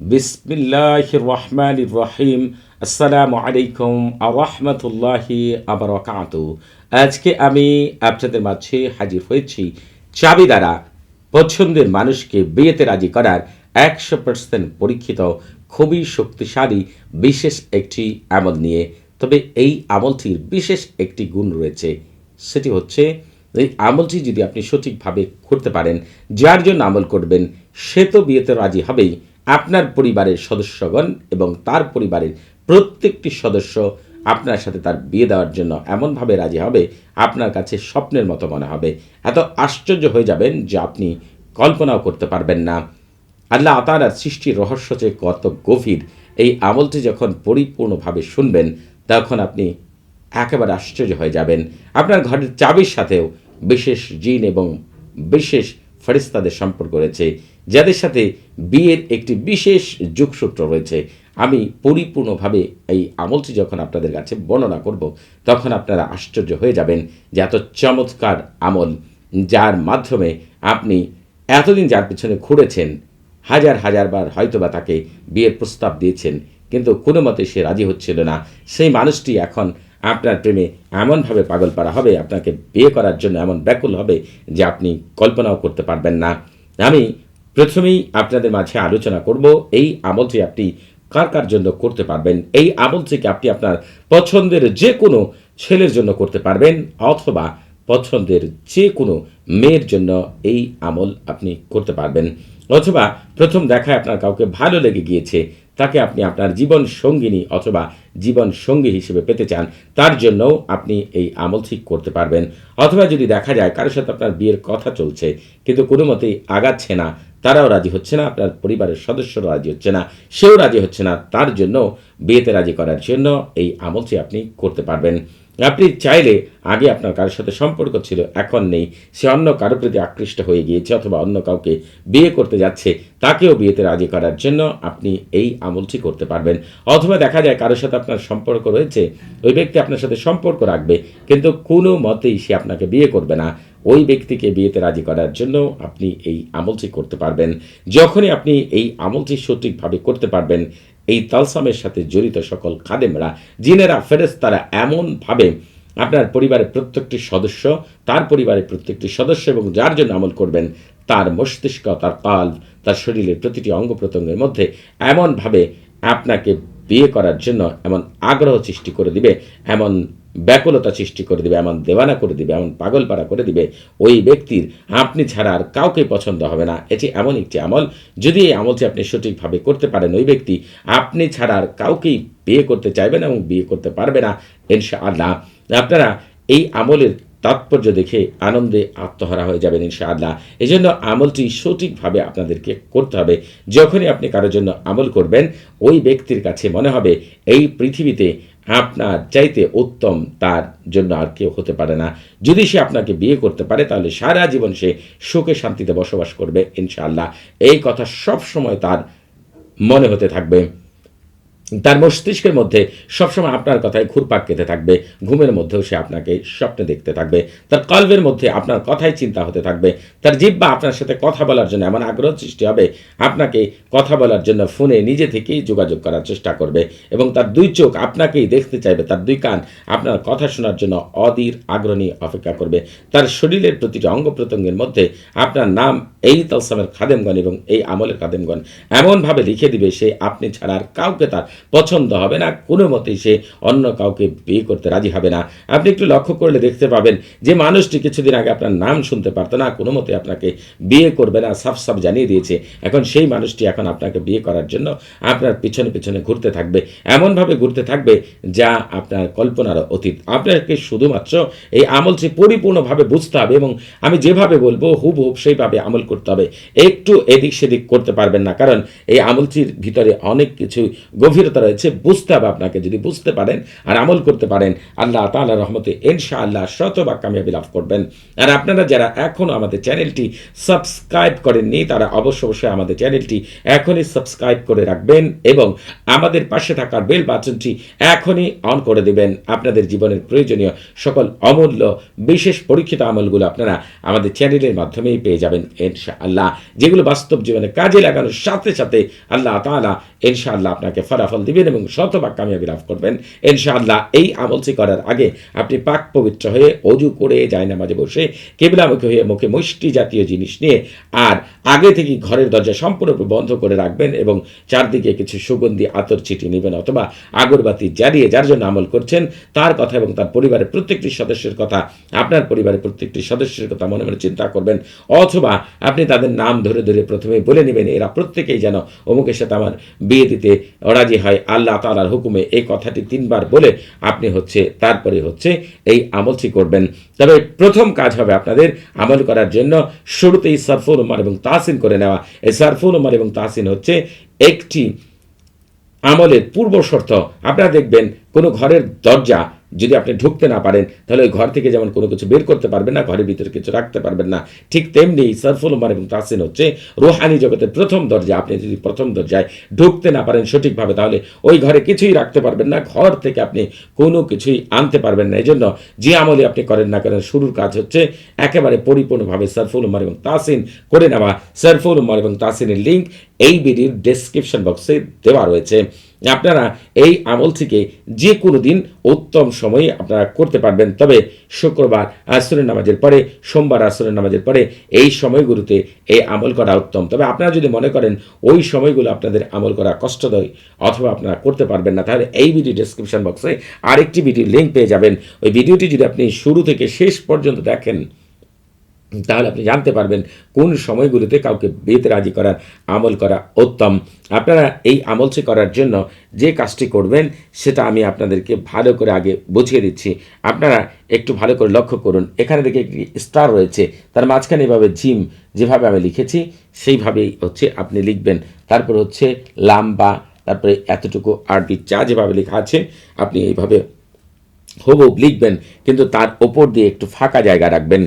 বিসমিল্লাহ রহমান রহিম আসসালামু আলাইকুম আরহামতুল্লাহি আবরকাত। আজকে আমি আপনাদের মাঝে হাজির হয়েছি চাবি দ্বারা পছন্দের মানুষকে বিয়েতে রাজি করার একশো পার্সেন্ট পরীক্ষিত, খুবই শক্তিশালী, বিশেষ একটি আমল নিয়ে। তবে এই আমলটির বিশেষ একটি গুণ রয়েছে, সেটি হচ্ছে এই আমলটি যদি আপনি সঠিকভাবে করতে পারেন, যার জন্য আমল করবেন, সে তো বিয়েতে রাজি হবেই। আপনার পরিবারের সদস্যগণ এবং তার পরিবারের প্রত্যেকটি সদস্য আপনার সাথে তার বিয়ে দেওয়ার জন্য এমনভাবে রাজি হবে, আপনার কাছে স্বপ্নের মতো মনে হবে। এত আশ্চর্য হয়ে যাবেন যে আপনি কল্পনাও করতে পারবেন না। আল্লাহ তালার সৃষ্টির রহস্য যে কত গভীর। এই আমলটি যখন পরিপূর্ণভাবে শুনবেন, তখন আপনি একেবারে আশ্চর্য হয়ে যাবেন। আপনার ঘরের চাবির সাথেও বিশেষ জিন এবং বিশেষ ফেরিস্তাদের সম্পর্ক রয়েছে, যাদের সাথে বিয়ের একটি বিশেষ যোগসূত্র রয়েছে। আমি পরিপূর্ণভাবে এই আমলটি যখন আপনাদের কাছে বর্ণনা করব, তখন আপনারা আশ্চর্য হয়ে যাবেন যে এত চমৎকার আমল, যার মাধ্যমে আপনি এতদিন যার পিছনে ঘুরেছেন, হাজার হাজারবার হয়তোবা তাকে বিয়ের প্রস্তাব দিয়েছেন, কিন্তু কোনো মতে সে রাজি হচ্ছিল না। সেই মানুষটি এখন আপনার প্রেমে এমনভাবে পাগল পারা হবে, আপনাকে বিয়ে করার জন্য এমন ব্যাকুল হবে যে আপনি কল্পনাও করতে পারবেন না। আমি প্রথমেই আপনাদের মাঝে আলোচনা করব, এই আমলটি আপনি কার কার জন্য করতে পারবেন? এই আমলটিকে আপনি আপনার পছন্দের যে কোনো ছেলের জন্য করতে পারবেন অথবা পছন্দের যে কোনো মেয়ের জন্য এই আমল আপনি করতে পারবেন। অথবা প্রথম দেখায় আপনার কাউকে ভালো লেগে গিয়েছে তাকে আপনি আপনার জীবন সঙ্গিনী অথবা জীবন সঙ্গী হিসেবে পেতে চান, তার জন্যও আপনি এই আমল ঠিক করতে পারবেন। অথবা যদি দেখা যায় কারোর সাথে আপনার বিয়ের কথা চলছে, কিন্তু কোনো মতেই আগাচ্ছে না, তারাও রাজি হচ্ছে না, আপনার পরিবারের সদস্যরাও রাজি হচ্ছে না, সেও রাজি হচ্ছে না, তার জন্য বিয়েতে রাজি করার জন্য এই আমলটি আপনি করতে পারবেন। আপনি চাইলে আগে আপনার কারোর সাথে সম্পর্ক ছিল, এখন নেই। সে অন্য কারও প্রতি আকৃষ্ট হয়ে গিয়েছে অথবা অন্য কাউকে বিয়ে করতে যাচ্ছে, তাকেও বিয়েতে রাজি করার জন্য আপনি এই আমলটি করতে পারবেন। অথবা দেখা যায় কারোর সাথে আপনার সম্পর্ক রয়েছে, ওই ব্যক্তি আপনার সাথে সম্পর্ক রাখবে, কিন্তু কোনো মতেই সে আপনাকে বিয়ে করবে না। ওই ব্যক্তিকে বিয়েতে রাজি করার জন্য আপনি এই আমলটি করতে পারবেন। যখনই আপনি এই আমলটি সঠিকভাবে করতে পারবেন, এই তালসামের সাথে জড়িত সকল খাদেমরা, জিনেরা ফেরেস্তারা এমনভাবে আপনার পরিবারের প্রত্যেকটি সদস্য, তার পরিবারের প্রত্যেকটি সদস্য এবং যার জন্য আমল করবেন, তার মস্তিষ্ক, তার কাল তার শরীরের প্রতিটি অঙ্গ প্রত্যঙ্গের মধ্যে এমনভাবে আপনাকে বিয়ে করার জন্য এমন আগ্রহ সৃষ্টি করে দিবে, এমন ব্যাকুলতা সৃষ্টি করে দিবে, এমন দেওয়ানা করে দিবে, এমন পাগলপাড়া করে দিবে, ওই ব্যক্তির আপনি ছাড়া আর কাউকে পছন্দ হবে না। এটি এমন একটি আমল। যদি এই আমলটি আপনি সঠিকভাবে করতে পারেন, ওই ব্যক্তি আপনি ছাড়া আর কাউকেই বিয়ে করতে চাইবেন এবং বিয়ে করতে পারবে না ইনশা আল্লাহ আপনারা এই আমলের তাৎপর্য দেখে আনন্দে আত্মহারা হয়ে যাবেন, ইনশাআল্লাহ। এই জন্য আমলটি সঠিকভাবে আপনাদেরকে করতে হবে। যখনই আপনি কারোর জন্য আমল করবেন, ওই ব্যক্তির কাছে মনে হবে, এই পৃথিবীতে আপনার চাইতে উত্তম তার জন্য আর কেউ হতে পারে না। যদি সে আপনাকে বিয়ে করতে পারে, তাহলে সারা জীবন সে সুখে শান্তিতে বসবাস করবে, ইনশাআল্লাহ। এই কথা সব সময় তার মনে হতে থাকবে। তার মস্তিষ্কের মধ্যে সবসময় আপনার কথায় ঘুরপাক খেতে থাকবে, ঘুমের মধ্যেও সে আপনাকে স্বপ্নে দেখতে থাকবে, তার কল্পের মধ্যে আপনার কথাই চিন্তা হতে থাকবে, তার জিব্বা আপনার সাথে কথা বলার জন্য এমন আগ্রহ সৃষ্টি হবে, আপনাকে কথা বলার জন্য ফোনে নিজে থেকেই যোগাযোগ করার চেষ্টা করবে এবং তার দুই চোখ আপনাকেই দেখতে চাইবে, তার দুই কান আপনার কথা শোনার জন্য অধীর আগ্রহ নিয়ে অপেক্ষা করবে, তার শরীরের প্রতিটি অঙ্গ প্রত্যঙ্গের মধ্যে আপনার নাম এই তলসামের খাদেমগণ এবং এই আমলের খাদেমগণ এমনভাবে লিখে দিবে সে আপনি ছাড়া আর কাউকে তার পছন্দ হবে না। কোনো মতেই সে অন্য কাউকে বিয়ে করতে রাজি হবে না। আপনি একটু লক্ষ্য করলে দেখতে পাবেন যে মানুষটি কিছুদিন আগে আপনার নাম শুনতে পারতো না, কোনো মতে আপনাকে বিয়ে করবে না, সাফ সাফ জানিয়ে দিয়েছে। এখন সেই মানুষটি এখন আপনাকে বিয়ে করার জন্য আপনার পিছনে পিছনে ঘুরতে থাকবে। এমনভাবে ঘুরতে থাকবে যা আপনার কল্পনার অতীত। আপনাকে শুধুমাত্র এই আমলটি পরিপূর্ণভাবে বুঝতে হবে এবং আমি যেভাবে বলব হুব হুব সেইভাবে আমল করতে হবে। একটু এদিক সেদিক করতে পারবেন না, কারণ এই আমলটির ভিতরে অনেক কিছু গভীরতা রয়েছে। বুঝতে হবে আপনাকে, যদি বুঝতে পারেন আর আমল করতে পারেন, আল্লাহ তাআলা রহমতে ইনশা আল্লাহ শতভাগ কামিয়াবি লাভ করবেন। আর আপনারা যারা এখনও আমাদের চ্যানেলটি সাবস্ক্রাইব করেননি, তারা অবশ্য অবশ্যই আমাদের চ্যানেলটি এখনই সাবস্ক্রাইব করে রাখবেন এবং আমাদের পাশে থাকার বেল বাটনটি এখনই অন করে দেবেন। আপনাদের জীবনের প্রয়োজনীয় সকল অমূল্য, বিশেষ পরীক্ষিত আমলগুলো আপনারা আমাদের চ্যানেলের মাধ্যমেই পেয়ে যাবেন। ইনশাআল্লাহ। যেগুলো বাস্তব জীবনে কাজে লাগানোর সাথে সাথে আল্লাহ তাআলা ইনশাআল্লাহ আপনাকে ফলাফল দিবেন এবং শতভাগ কামিয়াবি লাভ করবেন। ইনশাআল্লাহ এই আমলটি করার আগে আপনি পাক পবিত্র হয়ে অজু করে যায় নামাজে বসে কেবলামুখী হয়ে মুখে মুষ্টি জাতীয় জিনিস নিয়ে আর আগে থেকে ঘরের দরজা সম্পূর্ণরূপে বন্ধ করে রাখবেন এবং চারদিকে কিছু সুগন্ধি আতর চিঠি নেবেন অথবা আগরবাতি জ্বালিয়ে যার জন্য আমল করছেন তার কথা এবং তার পরিবারের প্রত্যেকটি সদস্যের কথা, আপনার পরিবারের প্রত্যেকটি সদস্যের কথা মনে মনে চিন্তা করবেন। অথবা আপনি তাদের নাম ধরে ধরে প্রথমে বলে নেবেন, এরা প্রত্যেকেই যেন অমুকের সাথে আমার বিয়ে দিতে রাজি হয়। আল্লাহ তালার হুকুমে এই কথাটি তিনবার বলে আপনি হচ্ছে, তারপরে হচ্ছে এই আমলটি করবেন। তবে প্রথম কাজ হবে আপনাদের আমল করার জন্য শুরুতেই সারফুল উমার এবং তাহসিন করে নেওয়া। এই সারফুল উমার এবং তাহসিন হচ্ছে একটি আমলের পূর্ব শর্ত। আপনারা দেখবেন কোনো ঘরের দরজা যদি আপনি ঢুকতে না পারেন, তাহলে ওই ঘর থেকে যেমন কোনো কিছু বের করতে পারবেন না, ঘরের ভিতরে কিছু রাখতে পারবেন না, ঠিক তেমনি সরফুল উমার এবং তাসিন হচ্ছে রোহানি জগতের প্রথম দরজা আপনি যদি প্রথম দরজায় ঢুকতে না পারেন সঠিকভাবে, তাহলে ওই ঘরে কিছুই রাখতে পারবেন না, ঘর থেকে আপনি কোনো কিছুই আনতে পারবেন না। এই জন্য যে আমলে আপনি করেন না করেন শুরুর কাজ হচ্ছে একেবারে পরিপূর্ণভাবে সরফুল উমার এবং তাসিন করে নেওয়া। সরফুল উমার এবং তাসিনের লিঙ্ক এই ভিডিওর ডেসক্রিপশন বক্সে দেওয়া রয়েছে। আপনারা এই আমল থেকে যে কোনো দিন উত্তম সময়ে আপনারা করতে পারবেন। তবে শুক্রবার আসরের নামাজের পরে, সোমবার আসরের নামাজের পরে এই সময়গুলোতে এই আমল করা উত্তম। তবে আপনারা যদি মনে করেন ওই সময়গুলো আপনাদের আমল করা কষ্টদায়ী অথবা আপনারা করতে পারবেন না, তাহলে এই ভিডিও ডেসক্রিপশন বক্সে আরেকটি ভিডিওর লিঙ্ক পেয়ে যাবেন। ওই ভিডিওটি যদি আপনি শুরু থেকে শেষ পর্যন্ত দেখেন তাহলে আপনি জানতে পারবেন কোন সময়গুলিতে কাউকে বিয়েতে রাজি করার আমল করা উত্তম। আপনারা এই আমলটি করার জন্য যে কাজটি করবেন, সেটা আমি আপনাদেরকে ভালো করে আগে বুঝিয়ে দিচ্ছি। আপনারা একটু ভালো করে লক্ষ্য করুন। এখানে দেখে একটি স্টার রয়েছে। তার মাঝখানে এভাবে জিম যেভাবে আমি লিখেছি, সেইভাবেই হচ্ছে আপনি লিখবেন। তারপর হচ্ছে লাম্বা, তারপরে এতটুকু আরবি চা যেভাবে লেখা আছে, আপনি এইভাবে হুবহুব লিখবেন, কিন্তু তার ওপর দিয়ে একটু ফাঁকা জায়গা রাখবেন।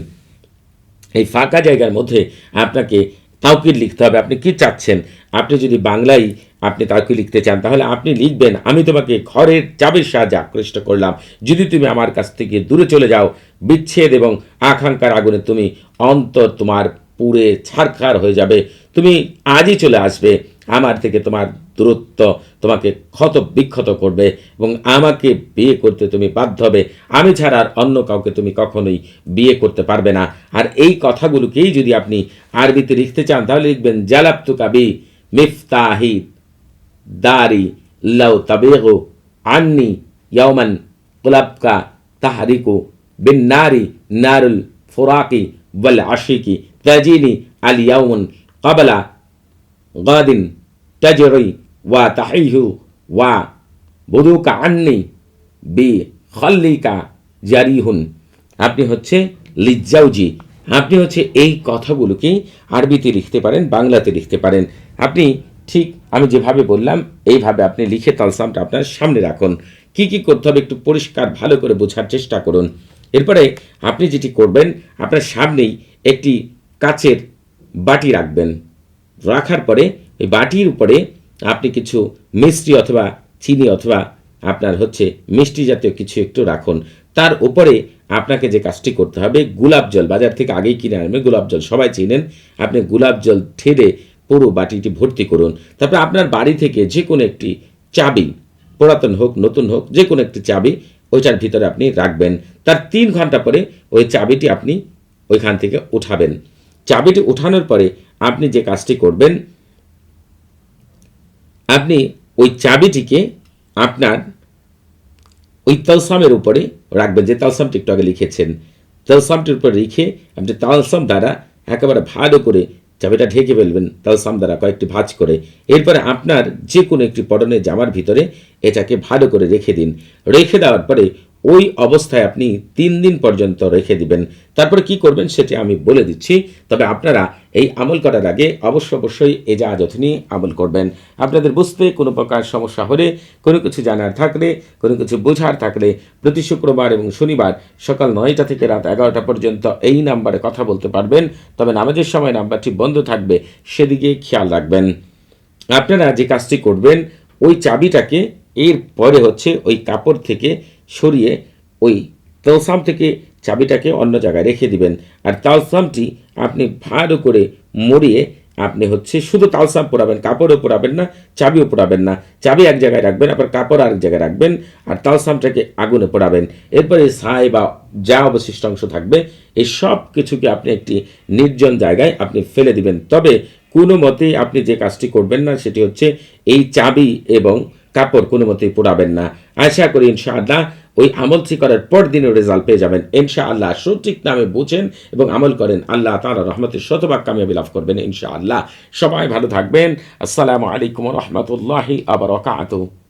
এই ফাঁকা জায়গার মধ্যে আপনাকে তাওকির লিখতে হবে। আপনি কি চাচ্ছেন? আপনি যদি বাংলায় আপনি তাওকির লিখতে চান, তাহলে আপনি লিখবেন, আমি তোমাকে ঘরের চাবির সাহায্যে আকৃষ্ট করলাম। যদি তুমি আমার কাছ থেকে দূরে চলে যাও, বিচ্ছেদ এবং আকাঙ্ক্ষার আগুনে তুমি অন্তর তোমার পুড়ে ছারখার হয়ে যাবে। তুমি আজই চলে আসবে। আমার থেকে তোমার দূরত্ব তোমাকে ক্ষত বিক্ষত করবে এবং আমাকে বিয়ে করতে তুমি বাধ্য হবে। আমি ছাড়া আর অন্য কাউকে তুমি কখনোই বিয়ে করতে পারবে না। আর এই কথাগুলোকেই যদি আপনি আরবিতে লিখতে চান, তাহলে লিখবেন জালাপ্তু কাবি মিফতাহি দারি লাউ তাবেগো আন্নি ইয়মান কুলাবকা তাহারিকু বিন নারি নারুল ফোরাকি বল আশিকি তাজিনি আল ইয়াউন কাবলা গাদিন تجري وتحيه وبدوك عني بخليك جريح আপনি হচ্ছে লিজ্জাউজি আপনি হচ্ছে এই কথাগুলোকে আরবিতে লিখতে পারেন বাংলাতে লিখতে পারেন আপনি ঠিক আমি যেভাবে বললাম এইভাবে আপনি লিখে তালসামটা আপনার সামনে রাখুন কি কি করতে হবে একটু পরিষ্কার ভালো করে বোঝার চেষ্টা করুন এরপরে আপনি যেটি করবেন আপনার সামনেই একটি কাচের বাটি রাখবেন রাখার পরে এই বাটির উপরে আপনি কিছু মিষ্টি অথবা চিনি অথবা আপনার হচ্ছে মিষ্টি জাতীয় কিছু একটু রাখুন। তার উপরে আপনাকে যে কাজটি করতে হবে, গোলাপ জল। বাজার থেকে আগেই কিনে আনবে গোলাপ জল। সবাই চিনেন, আপনি গোলাপ জল ঠেলে পুরো বাটিটি ভর্তি করুন। তারপরে আপনার বাড়ি থেকে যে কোনো একটি চাবি, পুরাতন হোক, নতুন হোক যে কোনো একটি চাবি, ওইটার ভিতরে আপনি রাখবেন। তার তিন ঘণ্টা পরে ওই চাবিটি আপনি ওইখান থেকে উঠাবেন। চাবিটি উঠানোর পরে আপনি যে কাজটি করবেন আপনি ওই চাবিটিকে আপনার ওই তালসামের উপরে রাখবেন, যে তালসামটি একটু আগে লিখেছেন। তালসামটির উপরে রেখে আপনি তালসাম দ্বারা একেবারে ভালো করে চাবিটা ঢেকে ফেলবেন, তালসাম দ্বারা কয়েকটি ভাঁজ করে। এরপরে আপনার যে কোনো একটি পটনের জামার ভিতরে এটাকে ভালো করে রেখে দিন। রেখে দেওয়ার পরে ওই অবস্থায় আপনি তিন দিন পর্যন্ত রেখে দিবেন। তারপরে কি করবেন সেটি আমি বলে দিচ্ছি। তবে আপনারা এই আমল করার আগে অবশ্য অবশ্যই এজাজত নিয়ে আমল করবেন। আপনাদের বুঝতে কোনো প্রকার সমস্যা হলে, কোনো কিছু জানার থাকলে, কোনো কিছু বোঝার থাকলে প্রতি শুক্রবার এবং শনিবার সকাল নয়টা থেকে রাত এগারোটা পর্যন্ত এই নাম্বারে কথা বলতে পারবেন। তবে নামাজের সময় নাম্বারটি বন্ধ থাকবে, সেদিকে খেয়াল রাখবেন। আপনারা যে কাজটি করবেন, ওই চাবিটাকে এর পরে হচ্ছে ওই কাপড় থেকে সরিয়ে ওই তলসাম থেকে চাবিটাকে অন্য জায়গায় রেখে দিবেন। আর তালসামটি আপনি ভালো করে মরিয়ে আপনি হচ্ছে শুধু তালসাম পোড়াবেন, কাপড়ও পোড়াবেন না, চাবিও পোড়াবেন না। চাবি এক জায়গায় রাখবেন, আবার কাপড় আরেক জায়গায় রাখবেন আর তালসামটাকে আগুনে পোড়াবেন। এরপরে ছাই বা যা অবশিষ্ট অংশ থাকবে, এই সব কিছুকে আপনি একটি নির্জন জায়গায় আপনি ফেলে দিবেন। তবে কোনো মতেই আপনি যে কাজটি করবেন না, সেটি হচ্ছে এই চাবি এবং কাপড় কোনো মতেই পোড়াবেন না। আশা করি ইনশাআল্লাহ ওই আমলটি করার পর দিনের রেজাল্ট পেয়ে যাবেন। ইনশা আল্লাহ সঠিক নামে বুঝেন এবং আমল করেন। আল্লাহ তাঁরা রহমতের শতভাগ কামিয়াবি লাভ করবেন ইনশা আল্লাহ সবাই ভালো থাকবেন। আসসালামু আলাইকুম রহমতুল্লাহি আবরকাত